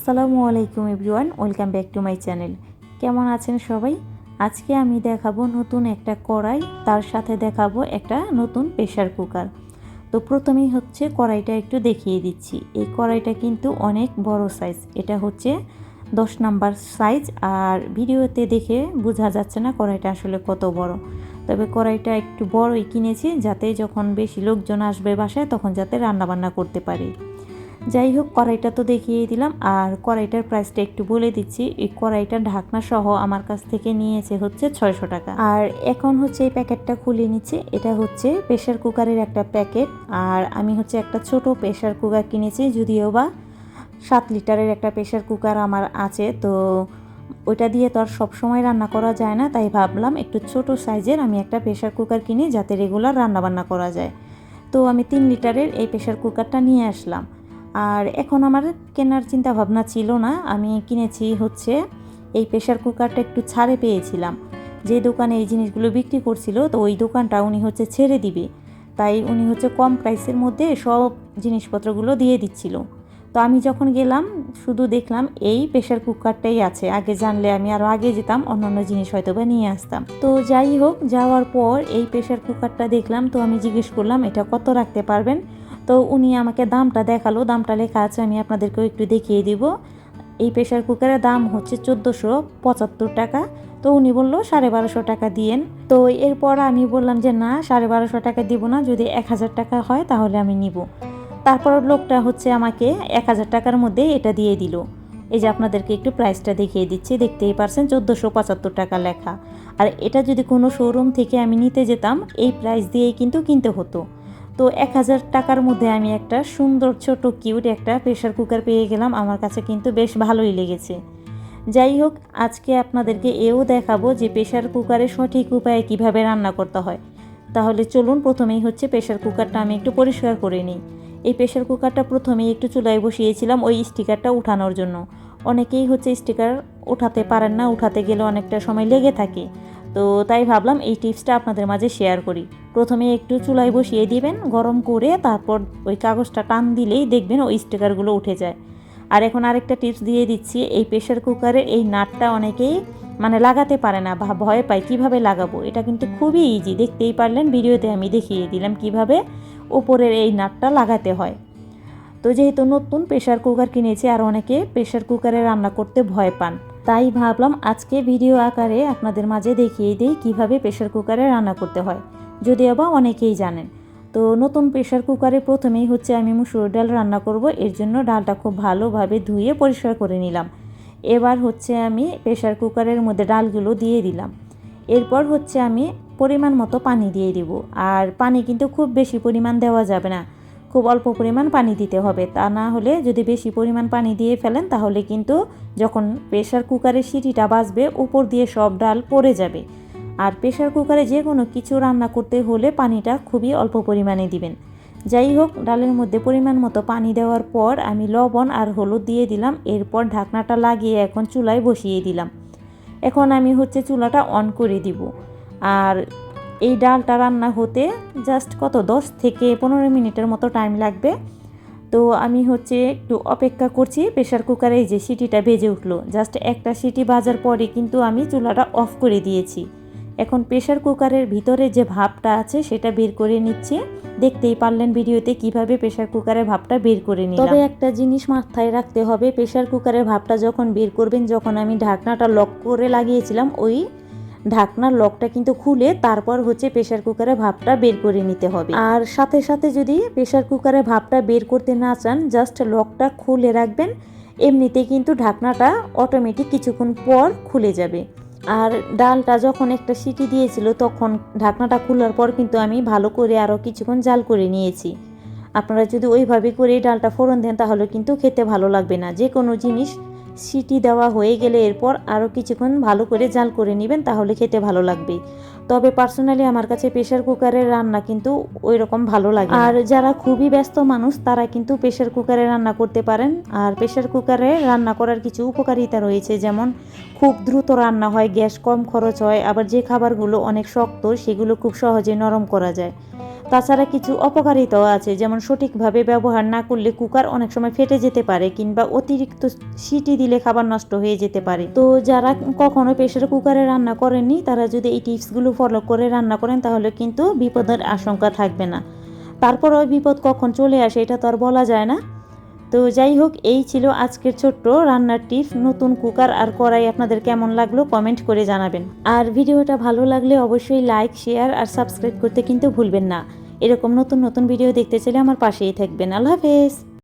আসসালামু আলাইকুম everyone, welcome back to my channel. কেমন আছেন সবাই? আজকে আমি দেখাবো নতুন একটা কড়াই, তার সাথে দেখাবো একটা নতুন প্রেশার কুকার। তো প্রথমেই হচ্ছে কড়াইটা একটু দেখিয়ে দিচ্ছি। এই কড়াইটা কিন্তু অনেক বড় সাইজ এটা হচ্ছে দশ নাম্বার সাইজ আর ভিডিওতে দেখে বোঝা যাচ্ছে না কড়াইটা আসলে কত বড়। তবে কড়াইটা একটু বড়ই কিনেছি, যাতে যখন বেশি লোকজন আসবে বাসায়, তখন যাতে রান্নাবান্না করতে পারি। যাই হোক, কড়াইটা তো দেখিয়ে দিলাম। আর কড়াইটার প্রাইসটা একটু বলে দিচ্ছি। এই কড়াইটা ঢাকনা সহ আমার কাছ থেকে নিয়েছে হচ্ছে ছয়শো টাকা। আর এখন হচ্ছে এই প্যাকেটটা খুলে নিচ্ছে। এটা হচ্ছে প্রেশার কুকারের একটা প্যাকেট। আর আমি হচ্ছে একটা ছোট প্রেশার কুকার কিনেছি, যদিও বা সাত লিটারের একটা প্রেশার কুকার আমার আছে। তো ওইটা দিয়ে তো আর সবসময় রান্না করা যায় না। তাই ভাবলাম একটু ছোট সাইজের আমি একটা প্রেশার কুকার কিনি, যাতে রেগুলার রান্নাবান্না করা যায়। তো আমি তিন লিটারের এই প্রেশার কুকারটা নিয়ে আসলাম। আর এখন আমার কেনার চিন্তা ভাবনা ছিল না। আমি কিনেছি হচ্ছে এই প্রেশার কুকারটা একটু ছাড়ে পেয়েছিলাম। যে দোকানে এই জিনিসগুলো বিক্রি করছিল, তো ওই দোকানটা উনি হচ্ছে ছেড়ে দিবে। তাই উনি হচ্ছে কম প্রাইসের মধ্যে সব জিনিসপত্রগুলো দিয়ে দিচ্ছিল। তো আমি যখন গেলাম, শুধু দেখলাম এই প্রেশার কুকারটাই আছে। আগে জানলে আমি আরও আগে যেতাম, অন্যান্য জিনিস হয়তো বা নিয়ে আসতাম। তো যাই হোক, যাওয়ার পর এই প্রেশার কুকারটা দেখলাম, তো আমি জিজ্ঞেস করলাম, এটা কত রাখতে পারবেন? তো উনি আমাকে দামটা দেখাল। দামটা লেখা আছে, আমি আপনাদেরকেও একটু দেখিয়ে দিব। এই প্রেশার কুকারের দাম হচ্ছে চোদ্দোশো পঁচাত্তর টাকা। তো উনি বলল, সাড়ে বারোশো টাকা দিয়েন। তো এরপর আমি বললাম যে, না, সাড়ে বারোশো টাকা দিব না। যদি এক হাজার টাকা হয়, তাহলে আমি নিব। তারপর লোকটা হচ্ছে আমাকে এক হাজার টাকার মধ্যে এটা দিয়ে দিল। এই যে আপনাদেরকে একটু প্রাইসটা দেখিয়ে দিচ্ছি। দেখতেই পারছেন, চোদ্দোশো পঁচাত্তর টাকা লেখা। আর এটা যদি কোনো শোরুম থেকে আমি নিতে যেতাম, এই প্রাইস দিয়েই কিন্তু কিনতে হতো। তো এক হাজার টাকার মধ্যে আমি একটা সুন্দর, ছোট কিউট একটা প্রেশার কুকার পেয়ে গেলাম। আমার কাছে কিন্তু বেশ ভালোই লেগেছে। যাই হোক, আজকে আপনাদেরকে এও দেখাবো যে প্রেশার কুকারে সঠিক উপায়ে কীভাবে রান্না করতে হয়। তাহলে চলুন, প্রথমেই হচ্ছে প্রেশার কুকারটা আমি একটু পরিষ্কার করে নিই। এই প্রেশার কুকারটা প্রথমেই একটু চুলায় বসিয়েছিলাম ওই স্টিকারটা উঠানোর জন্য। অনেকেই হচ্ছে স্টিকার উঠাতে পারেন না, উঠাতে গেলে অনেকটা সময় লেগে থাকে। তো তাই ভাবলাম এই টিপসটা আপনাদের মাঝে শেয়ার করি। প্রথমে একটু চুলায় বসিয়ে দিবেন, গরম করে তারপর ওই কাগজটা টান দিলেই দেখবেন ওই স্টিকারগুলো উঠে যায়। আর এখন আরেকটা টিপস দিয়ে দিচ্ছি, এই প্রেশার কুকারের এই নাটটা অনেকেই মানে লাগাতে পারে না বা ভয় পায় কীভাবে লাগাবো। এটা কিন্তু খুবই ইজি দেখতেই পারলেন, ভিডিওতে আমি দেখিয়ে দিলাম কীভাবে ওপরের এই নাটটা লাগাতে হয়। তো যেহেতু নতুন প্রেশার কুকার কিনেছি আর অনেকে প্রেশার কুকারে রান্না করতে ভয় পান, তাই ভাবলাম আজকে ভিডিও আকারে আপনাদের মাঝে দেখিয়ে দিই কীভাবে প্রেশার কুকারে রান্না করতে হয়। যদিও বা অনেকেই জানেন, তো নতুন প্রেশার কুকারে প্রথমেই হচ্ছে আমি মুসুর ডাল রান্না করব, এর জন্য ডালটা খুব ভালোভাবে ধুয়ে পরিষ্কার করে নিলাম। এবার হচ্ছে আমি প্রেশার কুকারের মধ্যে ডালগুলো দিয়ে দিলাম। এরপর হচ্ছে আমি পরিমাণ মতো পানি দিয়ে দিব, আর পানি কিন্তু খুব বেশি পরিমাণ দেওয়া যাবে না। খুব অল্প পরিমাণ পানি দিতে হবে। তা না হলে যদি বেশি পরিমাণ পানি দিয়ে ফেলেন, তাহলে কিন্তু যখন প্রেশার কুকারের সিটিটা বাজবে, উপর দিয়ে সব ডাল পড়ে যাবে। আর প্রেশার কুকারে যে কোনো কিছু রান্না করতে হলে পানিটা খুবই অল্প পরিমাণে দিবেন। যাই হোক, ডালের মধ্যে পরিমাণ মতো পানি দেওয়ার পর আমি লবণ আর হলুদ দিয়ে দিলাম। এরপর ঢাকনাটা লাগিয়ে এখন চুলায় বসিয়ে দিলাম। এখন আমি হচ্ছে চুলাটা অন করে দিব। আর এই ডালটা রান্না হতে জাস্ট কত, দশ থেকে পনেরো মিনিটের মতো টাইম লাগবে। তো আমি হচ্ছে একটু অপেক্ষা করছি প্রেশার কুকারে যে সিটিটা বেজে উঠল। জাস্ট একটা সিটি বাজার পরে কিন্তু আমি চুলাটা অফ করে দিয়েছি। এখন প্রেশার কুকারের ভিতরে যে ভাবটা আছে সেটা বের করে নিচ্ছে। দেখতেই পারলেন ভিডিওতে কীভাবে প্রেশার কুকারের ভাবটা বের করে নিলাম। তবে একটা জিনিস মাথায় রাখতে হবে প্রেশার কুকারের ভাবটা যখন বের করবেন, যখন আমি ঢাকনাটা লক করে লাগিয়েছিলাম, ওই ঢাকনার লকটা কিন্তু খুলে তারপর হচ্ছে প্রেশার কুকারে ভাপটা বের করে নিতে হবে। আর সাথে সাথে যদি প্রেশার কুকারে ভাপটা বের করতে না চান জাস্ট লকটা খুলে রাখবেন। এমনিতে কিন্তু ঢাকনাটা অটোমেটিক কিছুক্ষণ পর খুলে যাবে। আর ডালটা যখন একটা সিটি দিয়েছিল, তখন ঢাকনাটা খোলার পর কিন্তু আমি ভালো করে আরও কিছুক্ষণ জাল করে নিয়েছি। আপনারা যদি ওইভাবে করে ডালটা ফোড়ন দেন, তাহলে কিন্তু খেতে ভালো লাগবে না। যে কোনো জিনিস সিটি দেওয়া হয়ে গেলে এরপর আরও কিছুক্ষণ ভালো করে জাল করে নেবেন, তাহলে খেতে ভালো লাগবে। তবে পার্সোনালি আমার কাছে প্রেশার কুকারের রান্না কিন্তু ওই রকম ভালো লাগে আর যারা খুবই ব্যস্ত মানুষ, তারা কিন্তু প্রেশার কুকারে রান্না করতে পারেন। আর প্রেশার কুকারে রান্না করার কিছু উপকারিতা রয়েছে, যেমন খুব দ্রুত রান্না হয়, গ্যাস কম খরচ হয়, আবার যে খাবারগুলো অনেক শক্ত, সেগুলো খুব সহজে নরম করা যায়। তাছাড়া কিছু অপকারিতাও আছে, যেমন সঠিকভাবে ব্যবহার না করলে কুকার অনেক সময় ফেটে যেতে পারে কিংবা অতিরিক্ত সিটি দিলে খাবার নষ্ট হয়ে যেতে পারে। তো যারা কখনো প্রেশার কুকারে রান্না করেননি, তারা যদি এই টিপসগুলো ফলো করে রান্না করেন, তাহলে কিন্তু বিপদের আশঙ্কা থাকবে না। তারপর ওই বিপদ কখন চলে আসে, এটা তো আর বলা যায় না। তো যাই হোক, এই ছিল আজকের ছোট্ট রান্নার টিপস নতুন কুকার আর কড়াই আপনাদের কেমন লাগল কমেন্ট করে জানাবেন। আর ভিডিওটা ভালো লাগলে অবশ্যই লাইক, শেয়ার আর সাবস্ক্রাইব করতে কিন্তু ভুলবেন না। এরকম নতুন নতুন ভিডিও দেখতে চাইলে আমার পাশেই থাকবেন। আল্লাহ হাফেজ।